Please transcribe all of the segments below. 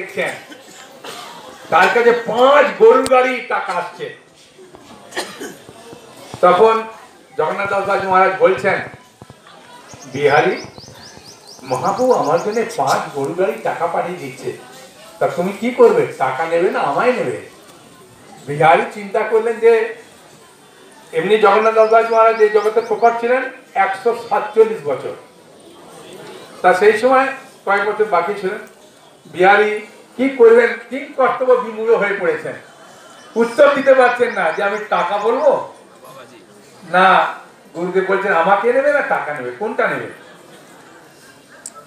দেখছেন? তার কাছে পাঁচ গরুর গাড়ি টাকা আসছে। তখন জগন্নাথ দাস মহারাজ বলছেন, বিহারি, মহাপ্রভু আমার জন্য পাঁচ গরু গাড়ি টাকা পাঠিয়ে দিচ্ছে। তা তুমি কি করবে? টাকা নেবে না আমায় নেবে? বিহারি চিন্তা করলেন যে, এমনি জগন্নাথ দাস মহারাজ এই জগতে প্রকট ছিলেন একশো সাতচল্লিশ বছর। তা সেই সময় কয়েক বছর বাকি ছিলেন। বিহারি, কি করবেন? কি কর্তব্য বিমূঢ় হয়ে পড়েছেন? উত্তর দিতে পারছেন না যে আমি টাকা বলব? না, গুরুদেব বলছেন, আমাকে নেবে না টাকা নেবে? কোনটা নেবে?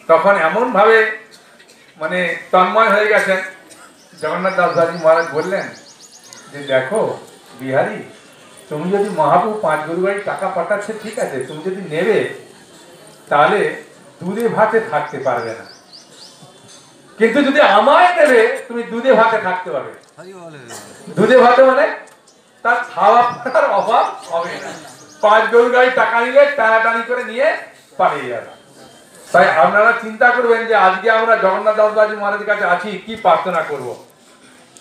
তখন এমন ভাবে মানে তন্ময় হয়ে গেছেন। জগন্নাথ দাসবাজি মহারাজ বললেন যে, দেখো, বিহারি, তুমি যদি মহাপ্রভু পাঁচ গরু গাড়ি টাকা পাঠাচ্ছে, ঠিক আছে, তুমি যদি নেবে, তাহলে দুধে ভাতে থাকতে পারবে না। কিন্তু যদি আমায় নেবে তুমি দুধে ভাতে থাকতে পারবে। দুধে ভাতে মানে তার খাওয়া পড়ার অভাব হবে না। পাঁচ গরু গাড়ি টাকা নিলে টানাটানি করে নিয়ে পালিয়ে যাবে। তাই আপনারা চিন্তা করবেন যে আজকে আমরা জগন্নাথ দাসবাজি মহারাজের কাছে আছি, কি প্রার্থনা করব।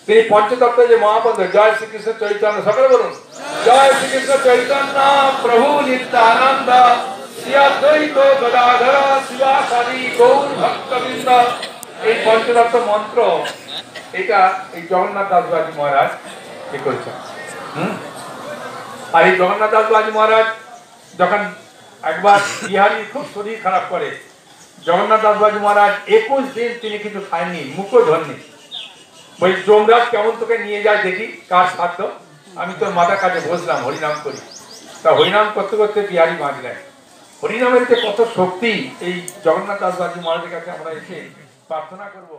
তিনি পঞ্চতত্ত্ব যে মহাপদ, জয় শ্রীকৃষ্ণ চৈতন্য, সকলে বলুন, জয় শ্রীকৃষ্ণ চৈতন্য, প্রভু নিত্যানন্দ শ্রীয়াদ্বৈত গদাধর শিবাসাদি গৌর ভক্তবৃন্দ। এই পঞ্চতত্ত্ব মন্ত্র। এটা এই জগন্নাথ দাসবাজি মহারাজ কি করছেন? আর এই জগন্নাথ দাসবাজি মহারাজ যখন একবার বিহারি খুব শরীর খারাপ করে, জগন্নাথ দাসবাজি মহারাজ একুশ দিন তিনি কিন্তু খায়নি, মুখও ধরনি। ওই যমরাজ কেমন তোকে নিয়ে যায় দেখি, কার সাধ্য? আমি তোর মাথার কাছে বসলাম, হরিনাম করি। তা হরিনাম করতে করতে বিহারি বাঁচলেন। হরিনামের যে কত শক্তি এই জগন্নাথ দাসবাজি মহারাজের কাছে আমরা এসে প্রার্থনা করব